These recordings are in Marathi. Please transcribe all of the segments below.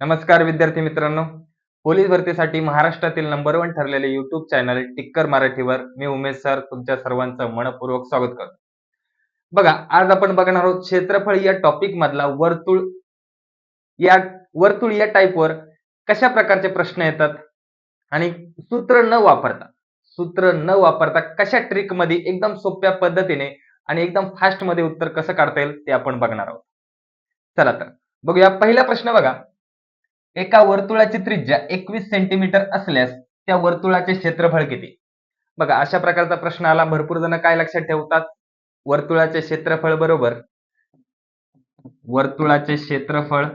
नमस्कार विद्यार्थी मित्रांनो. पोलीस भरतीसाठी महाराष्ट्रातील नंबर वन ठरलेले युट्यूब चॅनल टिक्कर मराठीवर मी उमेश सर तुमच्या सर्वांचं मनपूर्वक स्वागत करतो. बघा आज आपण बघणार आहोत क्षेत्रफळ या टॉपिक मधला वर्तुळ या वर्तुळ या टाईपवर कशा प्रकारचे प्रश्न येतात आणि सूत्र न वापरता सूत्र न वापरता कशा ट्रिकमध्ये एकदम सोप्या पद्धतीने आणि एकदम फास्टमध्ये उत्तर कसं काढता येईल ते आपण बघणार आहोत. चला तर बघूया. पहिला प्रश्न बघा. एका वर्तुळाची त्रिज्या एकवीस सेंटीमीटर असल्यास त्या वर्तुळाचे क्षेत्रफळ किती? बघा अशा प्रकारचा प्रश्न आला. भरपूर जण काय लक्षात ठेवतात? वर्तुळाचे क्षेत्रफळ बरोबर. वर्तुळाचे क्षेत्रफळ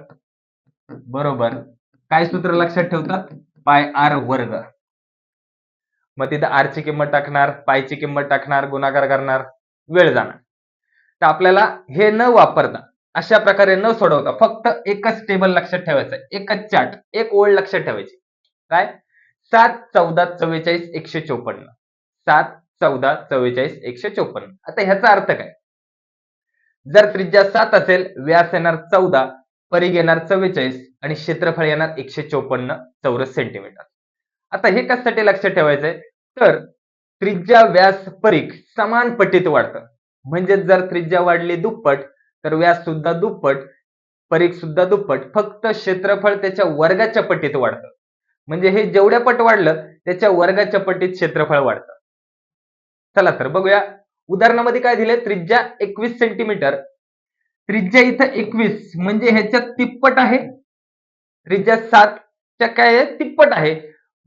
बरोबर. काय सूत्र लक्षात ठेवतात? पाय आर वर्ग. मग तिथं आरची किंमत टाकणार पायची किंमत टाकणार गुणाकार करणार वेळ जाणार. तर आपल्याला हे न वापरता अशा प्रकारे न सोडवता फक्त एकच टेबल लक्षात ठेवायचं. एकच चार्ट एक ओळ लक्षात ठेवायची. काय? सात चौदा चव्वेचाळीस एकशे चोपन्न. सात चौदा चव्वेचाळीस एकशे चोपन्न. आता ह्याचा अर्थ काय? जर त्रिज्या सात असेल व्यास येणार चौदा परिघ येणार चव्वेचाळीस आणि क्षेत्रफळ येणार एकशे चोपन्न चौरस सेंटीमीटर आता हे कशासाठी लक्षात ठेवायचंय? तर त्रिज्या व्यास परीख समान पटीत वाढतं. म्हणजे जर त्रिज्या वाढली दुप्पट तर व्यास सुद्धा दुप्पट परीख सुद्धा दुप्पट. फक्त क्षेत्रफळ त्याच्या वर्गाच्या पटीत वाढतं. म्हणजे हे जेवढ्या पट वाढलं त्याच्या वर्गाच्या पटीत क्षेत्रफळ वाढतं. चला तर बघूया. उदाहरणामध्ये काय दिले त्रिज्या एकवीस सेंटीमीटर त्रिज्या इथं एकवीस म्हणजे ह्याच्यात तिप्पट आहे. त्रिज्या सातच्या काय आहे? तिप्पट आहे.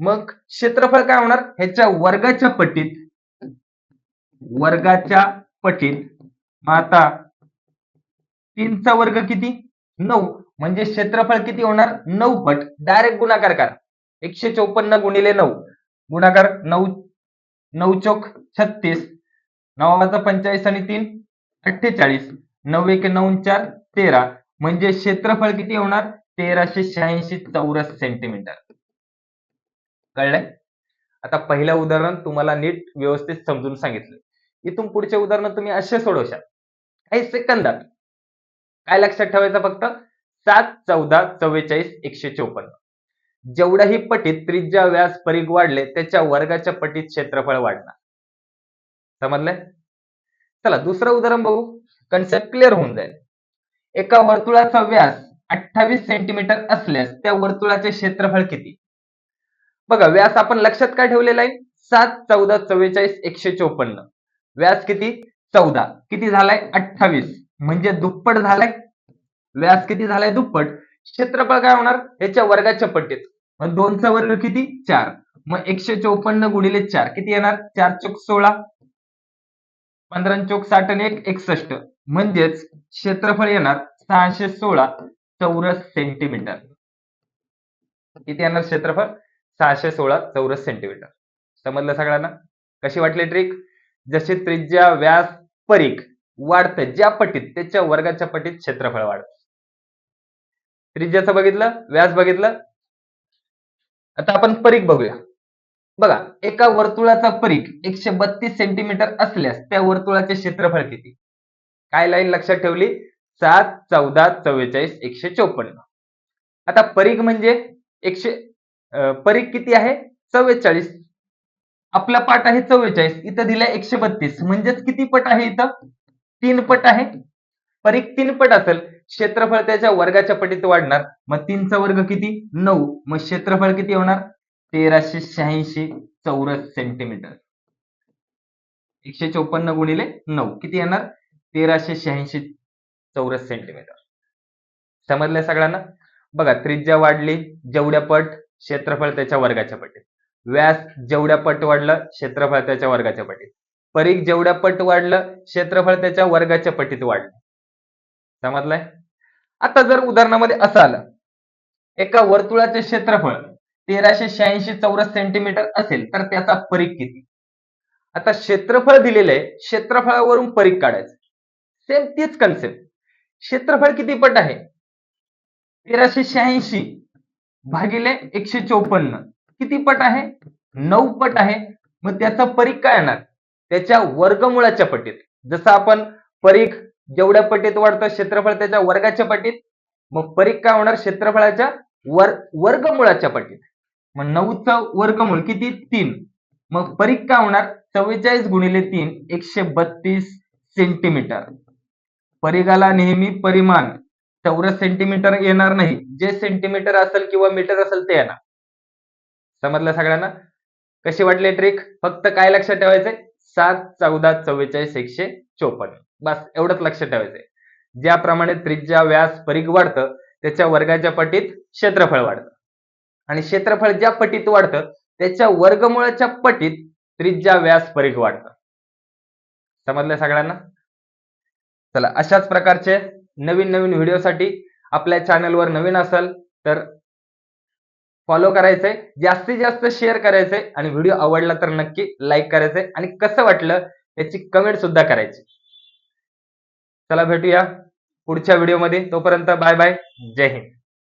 मग क्षेत्रफळ काय होणार? ह्याच्या वर्गाच्या पटीत वर्गाच्या पटीत मग आता तीनचा वर्ग किती? नऊ. म्हणजे क्षेत्रफळ किती होणार? नऊ पट. डायरेक्ट गुणाकार करा. एकशे चौपन्न गुणिले नऊ. गुणाकार नऊ नऊ चौक छत्तीस. नवाचा पंचेचाळीस आणि तीन अठ्ठेचाळीस. नऊ एक नऊ चार तेरा. म्हणजे क्षेत्रफळ किती होणार? तेराशे शहाऐंशी चौरस सेंटीमीटर. कळलंय? आता पहिलं उदाहरण तुम्हाला नीट व्यवस्थित समजून सांगितलं. इथून पुढचे उदाहरण तुम्ही असे सोडवशाल. काही सेकंदात काय लक्षात ठेवायचं फक्त? सात चौदा चव्वेचाळीस एकशे चोपन्न. जेवढ्याही पटीत त्रिज्या व्यास परीघ वाढले त्याच्या वर्गाच्या पटीत क्षेत्रफळ वाढणार. समजलंय चला दुसरं उदाहरण बघू. कन्सेप्ट क्लिअर होऊन जाईल. एका वर्तुळाचा व्यास अठ्ठावीस सेंटीमीटर असल्यास त्या वर्तुळाचे क्षेत्रफळ किती? बघा व्यास आपण लक्षात काय ठेवलेला आहे? सात चौदा चव्वेचाळीस एकशे चोपन्न. व्यास किती? चौदा. किती झालाय? अठ्ठावीस. म्हणजे दुप्पट झालाय. व्यास किती झालाय दुप्पट? क्षेत्रफळ काय होणार? याच्या वर्गाच्या पट्टीत मग दोनचा वर्ग किती? चार. मग एकशे चौपन्न गुणिले चार. किती येणार? चार चौक सोळा. पंधरा चौक साठ आणि एक एकसष्ट. म्हणजेच क्षेत्रफळ येणार सहाशे सोळा चौरस सेंटीमीटर. किती येणार क्षेत्रफळ? सहाशे सोळा चौरस सेंटीमीटर. समजलं सगळ्यांना? कशी वाटली ट्रिक जशी त्रिज्या व्यास परीख वाढतं ज्या पटीत त्याच्या वर्गाच्या पटीत क्षेत्रफळ वाढतं. त्रिज्याचं बघितलं व्यास बघितलं? आता आपण परीख बघूया. बघा एका वर्तुळाचा परीख एकशे बत्तीस सेंटीमीटर असल्यास त्या वर्तुळाचे क्षेत्रफळ किती? काय लाईन लक्षात ठेवली? सात चौदा चव्वेचाळीस एकशे चोपन्न. आता परीख म्हणजे एकशे परीख किती आहे? चव्वेचाळीस. आपला पाठ आहे चव्वेचाळीस. इथं दिलाय एकशे बत्तीस. म्हणजेच किती पट आहे इथं? तीन पट आहे. परीख तीन पट असेल क्षेत्रफळ त्याच्या वर्गाच्या पटीत वाढणार. मग तीनचा वर्ग किती? नऊ. मग क्षेत्रफळ किती होणार? तेराशे शहाऐंशी चौरस सेंटीमीटर. एकशे चौपन्न गुणिले नऊ. किती येणार? तेराशे शहाऐंशी चौरस सेंटीमीटर. समजलंय सगळ्यांना? बघा त्रिज्या वाढली जेवढ्या पट क्षेत्रफळ त्याच्या वर्गाच्या पटीत. व्यास जेवढ्या पट वाढलं क्षेत्रफळ त्याच्या वर्गाच्या पटीत. परीख जेवढ्या पट वाढलं क्षेत्रफळ त्याच्या वर्गाच्या पटीत वाढलं. समजलंय? आता जर उदाहरणामध्ये असं आलं एका वर्तुळाचे क्षेत्रफळ तेराशे शहाऐंशी चौरस सेंटीमीटर असेल तर त्याचा परीख किती? आता क्षेत्रफळ दिलेलं आहे क्षेत्रफळावरून परीख काढायचं. सेम तीच कन्सेप्ट क्षेत्रफळ किती पट आहे? तेराशे शहाऐंशी भागिले एकशे चौपन्न. किती पट आहे? नऊ पट आहे. मग त्याचा परीख काय येणार? त्याच्या वर्गमुळाच्या पटीत. जसं आपण परीख जेवढ्या पटीत वाढतं क्षेत्रफळ त्याच्या वर्गाच्या पटीत मग परीख काय होणार? क्षेत्रफळाच्या वर वर्गमुळाच्या पटीत. मग नऊचं वर्गमूळ किती? तीन. मग परीख काय होणार? चव्वेचाळीस गुणिले तीन एकशे बत्तीस सेंटीमीटर. परिघाला नेहमी परिमाण. चौरस सेंटीमीटर येणार नाही. जे सेंटीमीटर असेल किंवा मीटर असेल ते येणार. समजलं सगळ्यांना? कशी वाटली ट्रिक? फक्त काय लक्षात ठेवायचंय? सात चौदा चव्वेचाळीस एकशे चोपन्न. बस एवढंच लक्षात ठेवायचंय. ज्याप्रमाणे त्रिज्या व्यास परीघ वाढतं त्याच्या वर्गाच्या पटीत क्षेत्रफळ वाढतं. आणि क्षेत्रफळ ज्या पटीत वाढतं त्याच्या वर्गमुळाच्या पटीत त्रिज्या व्यास परीघ वाढतं. समजलं सगळ्यांना? चला अशाच प्रकारचे नवीन नवीन व्हिडिओसाठी आपल्या चॅनलवर नवीन असाल तर फॉलो करायचंय जास्तीत जास्त शेअर करायचंय आणि व्हिडिओ आवडला तर नक्की लाईक करायचंय आणि कसं वाटलं याची कमेंट सुद्धा करायची. चला भेटूया पुढच्या व्हिडिओमध्ये तोपर्यंत बाय बाय जय हिंद.